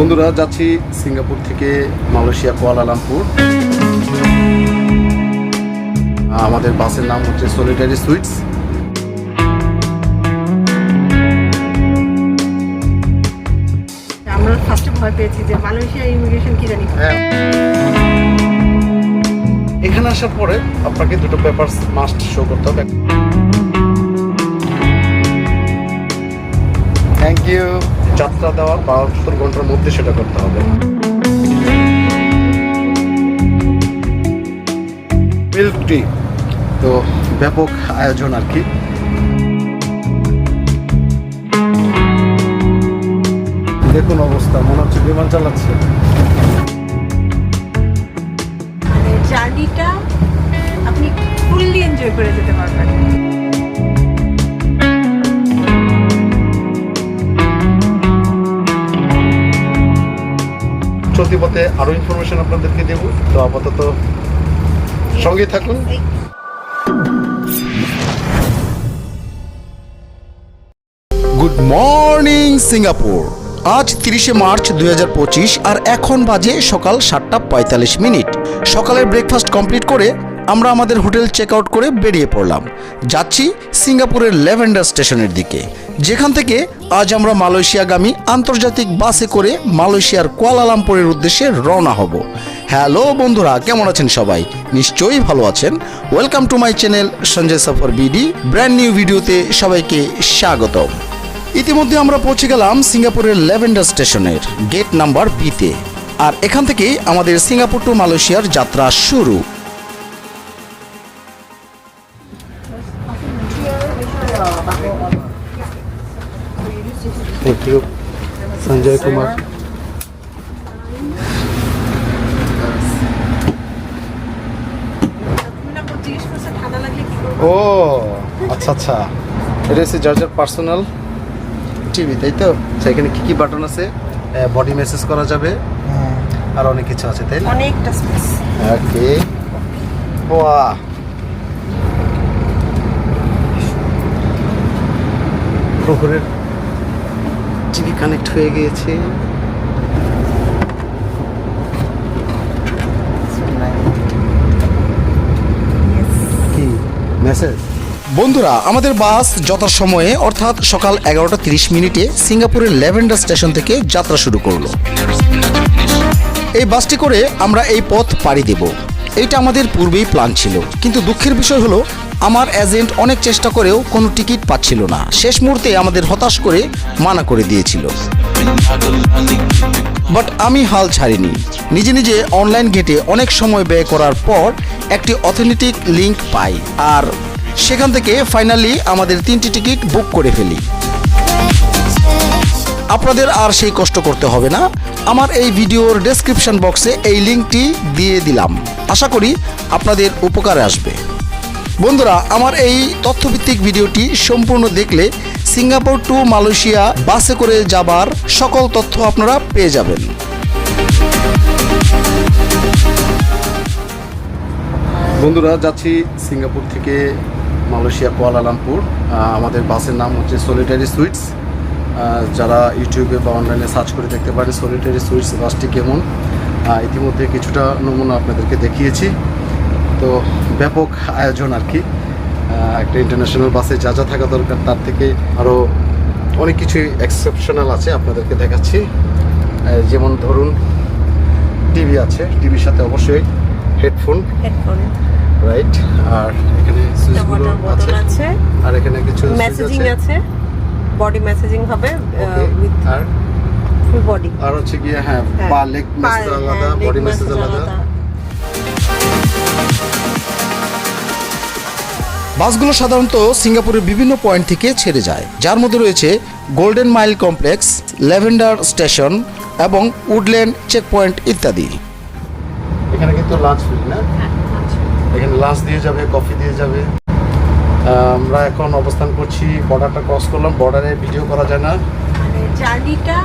বন্ধুরা যাচ্ছি সিঙ্গাপুর থেকে মালয়েশিয়া কুয়ালালামপুর। আমাদের বাসের নাম হচ্ছে সলিটারি সুইটস আমরা ফার্স্টে ভয় পেয়েছি যে মালয়েশিয়া ইমিগ্রেশন কি জানি। হ্যাঁ। এখানে আসার পরে আপনাকে দুটো পেপার মাস্ট শো করতে হবে। থ্যাংক ইউ যাত্রা দেওয়ার বাহাত্তর ঘণ্টার মধ্যে সেটা করতে হবে। মিল্ক টি তো ব্যাপক আয়োজন আর কি। দেখুন অবস্থা মনে হচ্ছে বিমান চালাচ্ছে। মানে জার্নিটা আপনি ফুললি এনজয় করে যেতে পারবেন। চলতি পথে আরও ইনফরমেশন আপনাদেরকে দেবো। তো আপাতত সঙ্গে থাকুন। গুড মর্নিং সিঙ্গাপুর আজ তিরিশে মার্চ দুই হাজার পঁচিশ, আর এখন বাজে সকাল সাতটা পঁয়তাল্লিশ মিনিট। সকালের ব্রেকফাস্ট কমপ্লিট করে আমরা আমাদের হোটেল চেক আউট করে বেরিয়ে পড়লাম। যাচ্ছি সিঙ্গাপুরের ল্যাভেন্ডার স্টেশনের দিকে। যেখান থেকে আজ আমরা মালয়েশিয়াগামী আন্তর্জাতিক বাসে করে মালয়েশিয়ার কুয়ালালামপুরের উদ্দেশ্যে রওনা হব। হ্যালো বন্ধুরা, কেমন আছেন সবাই? নিশ্চয়ই ভালো আছেন। Welcome to my channel Sanjay Safar BD. Brand new ভিডিওতে সবাইকে স্বাগতম। ইতিমধ্যে আমরা পৌঁছে গেলাম সিঙ্গাপুরের ল্যাভেন্ডার স্টেশনের গেট নাম্বার বিতে। আর এখান থেকেই আমাদের সিঙ্গাপুর টু মালয়েশিয়ার যাত্রা শুরু। থ্যাংক ইউ সঞ্জয় কুমার তুমি না জিজ্ঞেস করছে ঠান্ডা লাগলে কি করব ও আচ্ছা আচ্ছা। এটা হচ্ছে জর্জের পার্সোনাল টিভি তাই তো? আচ্ছা, এখানে কি কি বাটন আছে? বডি মেসেজ করা যাবে। আর অনেক কিছু আছে তাই অনেকটা স্পেস ওকে বাহ প্রহরের কানেক্ট হয়ে গিয়েছে। কি? মেসেজ বন্ধুরা আমাদের বাস যথাসময়ে অর্থাৎ সকাল এগারোটা তিরিশ মিনিটে সিঙ্গাপুরের ল্যাভেন্ডার স্টেশন থেকে যাত্রা শুরু করল। এই বাসটি করে আমরা এই পথ পাড়ি দেব। এইটা আমাদের পূর্বেই প্ল্যান ছিল। কিন্তু দুঃখের বিষয় হলো আমার এজেন্ট অনেক চেষ্টা করেও কোনো টিকিট পাচ্ছিল না। শেষ মুহূর্তে আমাদের হতাশ করে মানা করে দিয়েছিল। বাট আমি হাল ছাড়িনি। নিজে নিজে অনলাইন ঘেটে অনেক সময় ব্যয় করার পর একটি অথেন্টিক লিংক পাই আর সেখান থেকে ফাইনালি আমাদের তিনটি টিকিট বুক করে ফেলি। আপনাদের আর সেই কষ্ট করতে হবে না। আমার এই ভিডিওর ডেসক্রিপশন বক্সে এই লিঙ্কটি দিয়ে দিলাম। আশা করি আপনাদের উপকারে আসবে। বন্ধুরা, আমার এই তথ্যভিত্তিক ভিডিওটি সম্পূর্ণ দেখলে সিঙ্গাপুর টু মালয়েশিয়া বাসে করে যাবার সকল তথ্য আপনারা পেয়ে যাবেন। বন্ধুরা, যাচ্ছি সিঙ্গাপুর থেকে মালয়েশিয়া কুয়ালালামপুর আমাদের বাসের নাম হচ্ছে সলিটারি সুইটস যারা ইউটিউবে বা অনলাইনে সার্চ করে দেখতে পারেন সলিটারি সুইটস বাসটি কেমন। ইতিমধ্যে কিছুটা নমুনা আপনাদেরকে দেখিয়েছি। তো ব্যাপক আয়োজন আর কি। একটা ইন্টারন্যাশনাল বাসে যা যা থাকা দরকার তার থেকে আরও অনেক কিছুই এক্সেপশনাল আছে আপনাদেরকে দেখাচ্ছি। যেমন ধরুন টিভি আছে টিভির সাথে অবশ্যই হেডফোন হেডফোন রাইট আর এখানে সুইচগুলো আছে। আর এখানে কিছু মেসেজিং আছে। বডি মেসেজিং হবে উইথ আর ফুল বডি আর হচ্ছে গিয়ে হ্যাঁ পা লেগ মেসেজ আলাদা বডি মেসেজ আলাদা। বাসগুলো সাধারণত সিঙ্গাপুরের বিভিন্ন পয়েন্ট থেকে ছেড়ে যায় যার মধ্যে রয়েছে Golden Mile Complex Lavender station এবং উডল্যান্ড চেক পয়েন্ট ইত্যাদি। এখানে কিন্তু লাঞ্চ ফ্রি না? এখানে লাঞ্চ দিয়ে যাবে কফি দিয়ে যাবে। আমরা এখন অবস্থান করছি বর্ডারটা ক্রস করলাম বর্ডারে ভিডিও করা যায় না। মানে জার্নিটা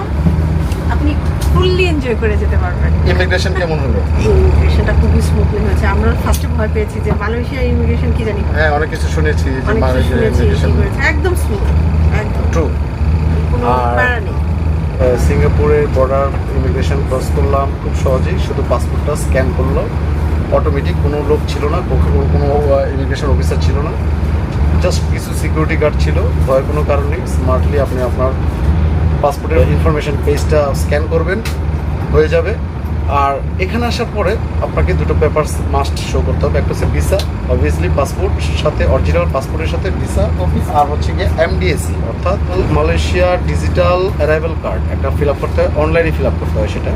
আপনি ফুললি এনজয় করে যেতে পারবেন। ইমিগ্রেশন কেমন হলো? ইমিগ্রেশনটা খুবই স্মুথলি হয়েছে। আমরা ফার্স্টে ভয় পেয়েছি যে মালয়েশিয়া ইমিগ্রেশন কি জানি হ্যাঁ অনেক কিছু শুনেছি যে মালয়েশিয়ার ইমিগ্রেশন একদম স্মুথ একদম। ট্রু কোনো আর- প্যারা নেই। সিঙ্গাপুরের বর্ডার ইমিগ্রেশন ক্রস করলাম খুব সহজেই। শুধু পাসপোর্টটা স্ক্যান করল। অটোমেটিক কোনো লোক ছিল না কোনো ইমিগ্রেশন অফিসার ছিল না। জাস্ট কিছু সিকিউরিটি গার্ড ছিল। ভয়ের কোনো কারণ স্মার্টলি আপনি আপনার পাসপোর্টের ইনফরমেশন পেজটা স্ক্যান করবেন। হয়ে যাবে। আর এখানে আসার পরে আপনাকে দুটো পেপারস মাস্ট শো করতে হবে। একটা হচ্ছে ভিসা অবভিয়াসলি পাসপোর্ট সাথে অরিজিনাল পাসপোর্টের সাথে ভিসা অফিস আর হচ্ছে গিয়ে এমডিএসি অর্থাৎ মালয়েশিয়া ডিজিটাল অ্যারাইভেল কার্ড একটা ফিল আপ করতে হয় অনলাইনে ফিল আপ করতে হয় সেটা।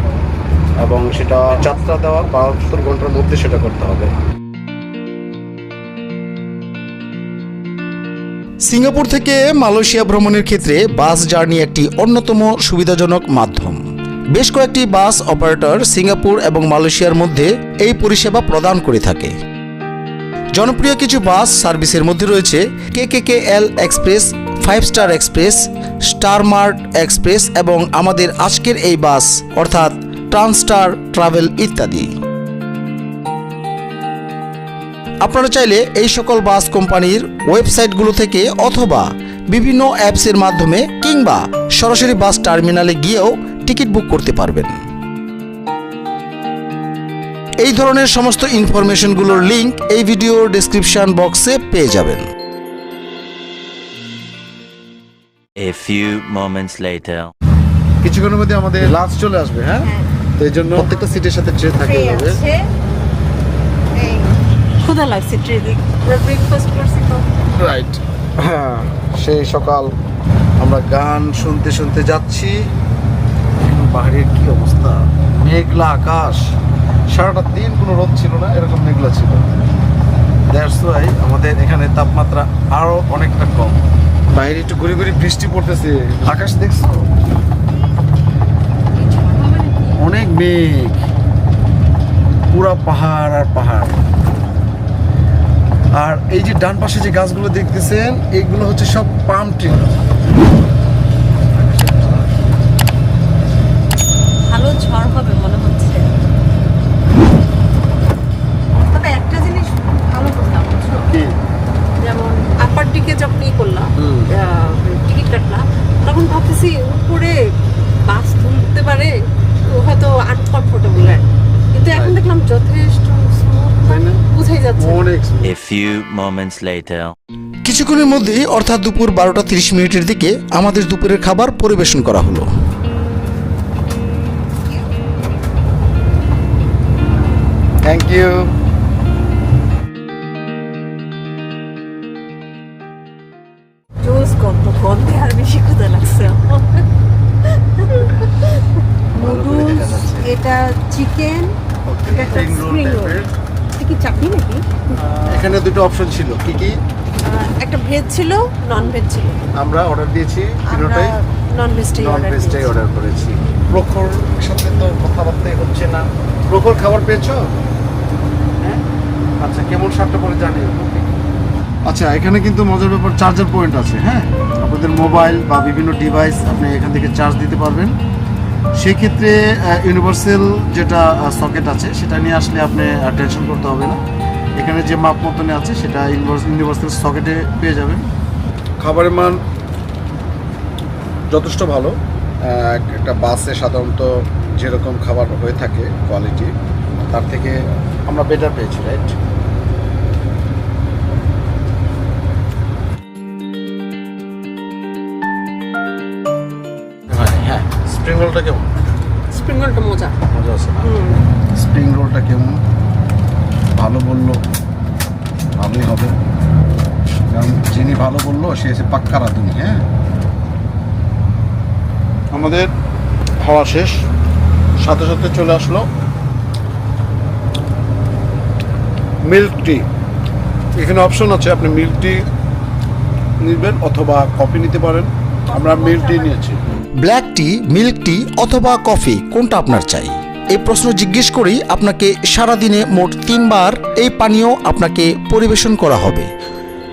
এবং সেটা যাত্রা দেওয়ার বাহাত্তর ঘণ্টার মধ্যে সেটা করতে হবে। সিঙ্গাপুর থেকে মালয়েশিয়া ভ্রমণের ক্ষেত্রে বাস জার্নি একটি অন্যতম সুবিধাজনক মাধ্যম। বেশ কয়েকটি বাস অপারেটর সিঙ্গাপুর এবং মালয়েশিয়ার মধ্যে এই পরিষেবা প্রদান করে থাকে। জনপ্রিয় কিছু বাস সার্ভিসের মধ্যে রয়েছে K K K L express, five star express, Starmart express এবং আমাদের আজকের এই বাস, অর্থাৎ ট্রান্সস্টার ট্রাভেল ইত্যাদি। আপনারা চাইলে এই সকল বাস কোম্পানির ওয়েবসাইটগুলো থেকে অথবা বিভিন্ন অ্যাপসের মাধ্যমে কিংবা সরাসরি বাস টার্মিনালে গিয়েও টিকিট বুক করতে পারবেন। এই ধরনের সমস্ত ইনফরমেশনগুলোর লিংক এই ভিডিওর ডেসক্রিপশন বক্সে পেয়ে যাবেন। A few moments later. কিছুক্ষণের মধ্যে আমাদের লাঞ্চ চলে আসবে হ্যাঁ? তো এই জন্য প্রত্যেকটা সিটের সাথে ট্রে থাকে এই। ক্ষুধা লাগছে ট্রে দিক ব্রেকফাস্ট করছি তো রাইট হ্যাঁ সেই সকাল আমরা গান শুনতে শুনতে যাচ্ছি। পাহাড়ের কি অবস্থা? মেঘলা আকাশ। সারাটা দিন কোনো রোদ ছিল না, এরকম মেঘলা ছিল। দ্যাটস আমাদের এখানে তাপমাত্রা আরও অনেকটা কম। বাইরে একটু ঘুরে ঘুরে বৃষ্টি পড়তেছে। আকাশ দেখছ? অনেক মেঘ। পুরা পাহাড় আর পাহাড়। আর এই যে ডান পাশে যে গাছগুলো দেখতেছেন এইগুলো হচ্ছে সব পাম ট্রি ভালো ঝড় হবে মনে হচ্ছে তবে একটা জিনিস ভালো করলাম বুঝছ? যেমন আপার দিকে যখন ই করলাম হুম। টিকিট কাটলাম তখন ভাবতেছি উপরে বাস তুলতে পারে তো হয়তো আনকমফোর্টেবল কিন্তু এখন Right. দেখলাম যথেষ্ট smooth, তাই না? বুঝাই যাচ্ছে না। অনেক A few moments later. কিছুক্ষণের মধ্যেই অর্থাৎ দুপুর বারোটা তিরিশ মিনিটের দিকে আমাদের দুপুরের খাবার পরিবেশন করা হলো। থ্যাংক ইউ জোস গন্ধ বেশি ক্ষুধা লাগছে এটা চিকেন এটা স্প্রিং রোল কি চাটনি নাকি? এখানে দুটো অপশন ছিল। কি কি? একটা ভেজ ছিল নন ভেজ ছিল। আমরা অর্ডার দিয়েছি তিনোটাই। নন ভেজটাই নন ভেজটাই অর্ডার করেছি। প্রখর সাথে তো কথাবার্তাই হচ্ছে না। প্রখর খাবার পেয়েছ? হ্যাঁ? আচ্ছা কেমন সাতটা পরে জানি। আচ্ছা এখানে কিন্তু মজার ব্যাপার চার্জার পয়েন্ট আছে হ্যাঁ? আপনাদের মোবাইল বা বিভিন্ন ডিভাইস আপনি এখান থেকে চার্জ দিতে পারবেন। সেই ক্ষেত্রে ইউনিভার্সাল যেটা সকেট আছে, সেটা নিয়ে আসলে আপনি টেনশন করতে হবে না। এখানে যে মাপ মতনে আছে, সেটা ইউনিভার্সাল সকেটে পেয়ে যাবেন। খাবারের মান যথেষ্ট ভালো। একটা বাসে সাধারণত যেরকম খাবার হয়ে থাকে কোয়ালিটি তার থেকে আমরা বেটার পেয়েছি রাইট স্প্রিং রোলটা কেমন? স্প্রিং রোলটা মজা। মজা আছে না? স্প্রিং রোলটা কেমন? ভালো বলল ভালোই হবে। কারণ যিনি ভালো বলল সে এসে পাক্কা রাঁধুনি হ্যাঁ? আমাদের খাওয়া শেষ। সাথে সাথে চলে আসলো মিল্ক টি। এখানে অপশন আছে আপনি মিল্ক টি নিবেন অথবা কফি নিতে পারেন। আমরা মিল্ক টি নিয়েছি। ব্ল্যাক টি মিল্ক টি অথবা কফি কোনটা আপনার চাই? এই প্রশ্ন জিজ্ঞেস করেই আপনাকে সারাদিনে মোট তিনবার এই পানীয় আপনাকে পরিবেশন করা হবে।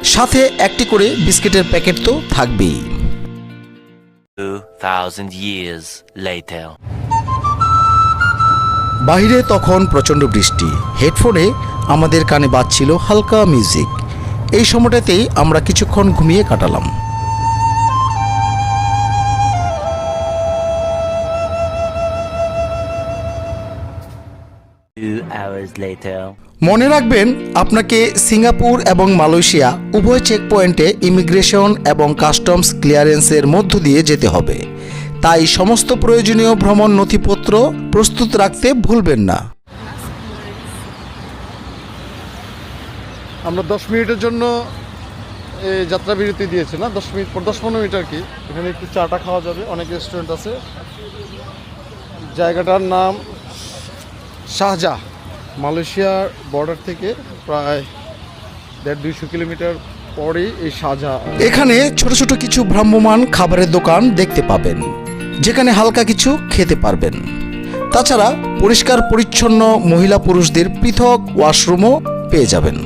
সাথে একটি করে বিস্কিটের প্যাকেট তো থাকবেই. বাইরে তখন প্রচণ্ড বৃষ্টি। হেডফোনে আমাদের কানে বাজছিল হালকা মিউজিক। এই সময়টাতেই আমরা কিছুক্ষণ ঘুমিয়ে কাটালাম। মনে রাখবেন আপনাকে সিঙ্গাপুর এবং মালয়েশিয়া উভয় চেকপয়েন্টে ইমিগ্রেশন এবং কাস্টমস ক্লিয়ারেন্সের মধ্য দিয়ে যেতে হবে। তাই সমস্ত প্রয়োজনীয় ভ্রমণ নথিপত্র প্রস্তুত রাখতে ভুলবেন না। আমরা দশ মিনিটের জন্য এই যাত্রা বিরতি দিয়েছি না? দশ মিনিট পর দশ পনেরো মিনিট আর কি? এখানে একটু চাটা খাওয়া যাবে অনেক রেস্টুরেন্ট আছে। জায়গাটার নাম শাহজাহ। মালয়েশিয়ার বর্ডার থেকে প্রায় দেড় দুইশো কিলোমিটার পরে এই সাজা। এখানে ছোট ছোট কিছু ভ্রাম্যমান খাবারের দোকান দেখতে পাবেন, যেখানে হালকা কিছু খেতে পারবেন। তাছাড়া পরিষ্কার পরিচ্ছন্ন মহিলা পুরুষদের পৃথক ওয়াশরুমও পেয়ে যাবেন।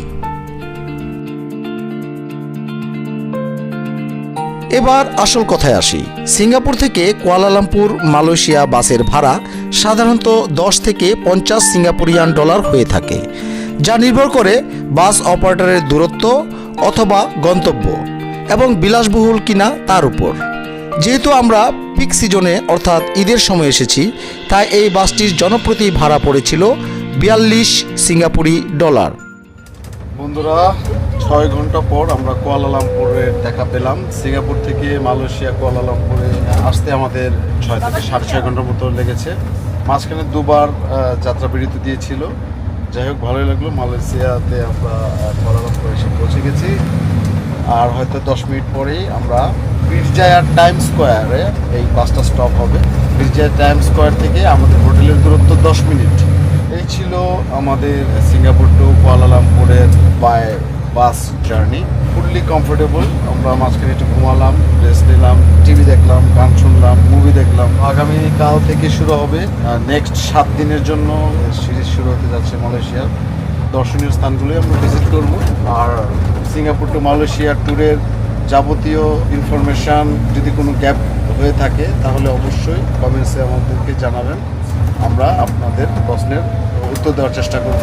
এবার আসল কথায় আসি। সিঙ্গাপুর থেকে কুয়ালালামপুর, মালয়েশিয়া বাসের ভাড়া সাধারণত দশ থেকে পঞ্চাশ সিঙ্গাপুরিয়ান ডলার হয়ে থাকে, যা নির্ভর করে বাস অপারেটরের দূরত্ব অথবা গন্তব্য এবং বিলাসবহুল কিনা তার উপর। যেহেতু আমরা পিক সিজনে অর্থাৎ ঈদের সময় এসেছি, তাই এই বাসটির জনপ্রতি ভাড়া পড়েছিল বিয়াল্লিশ সিঙ্গাপুরি ডলার। বন্ধুরা ছয় ঘণ্টা পর আমরা কুয়ালালামপুরের দেখা পেলাম। সিঙ্গাপুর থেকে মালয়েশিয়া কুয়ালালামপুরে আসতে আমাদের ছয় থেকে সাড়ে ছয় ঘণ্টার মতো লেগেছে। মাঝখানে দুবার যাত্রা বিরতি দিয়েছিল। যাই হোক, ভালোই লাগল। মালয়েশিয়াতে আমরা কুয়ালালামপুর এসে পৌঁছে গেছি। আর হয়তো দশ মিনিট পরেই আমরা বীরজায়ার টাইম স্কোয়ারে এই বাসটা স্টপ হবে। বীরজায়া টাইম স্কোয়ার থেকে আমাদের হোটেলের দূরত্ব দশ মিনিট। এই ছিল আমাদের সিঙ্গাপুর টু কুয়ালালামপুরের বাই বাস জার্নি, ফুললি কমফোর্টেবল আমরা মাঝখানে একটু ঘুমালাম রেস্ট নিলাম টিভি দেখলাম, গান শুনলাম মুভি দেখলাম। আগামী কাল থেকে শুরু হবে নেক্সট সাত দিনের জন্য সিরিজ শুরু হতে যাচ্ছে মালয়েশিয়ার। দর্শনীয় স্থানগুলোই আমরা ভিজিট করব। আর সিঙ্গাপুর টু মালয়েশিয়ার ট্যুরের যাবতীয় ইনফরমেশান যদি কোনো গ্যাপ হয়ে থাকে, তাহলে অবশ্যই কমেন্টসে আমাদেরকে জানাবেন। আমরা আপনাদের প্রশ্নের উত্তর দেওয়ার চেষ্টা করব।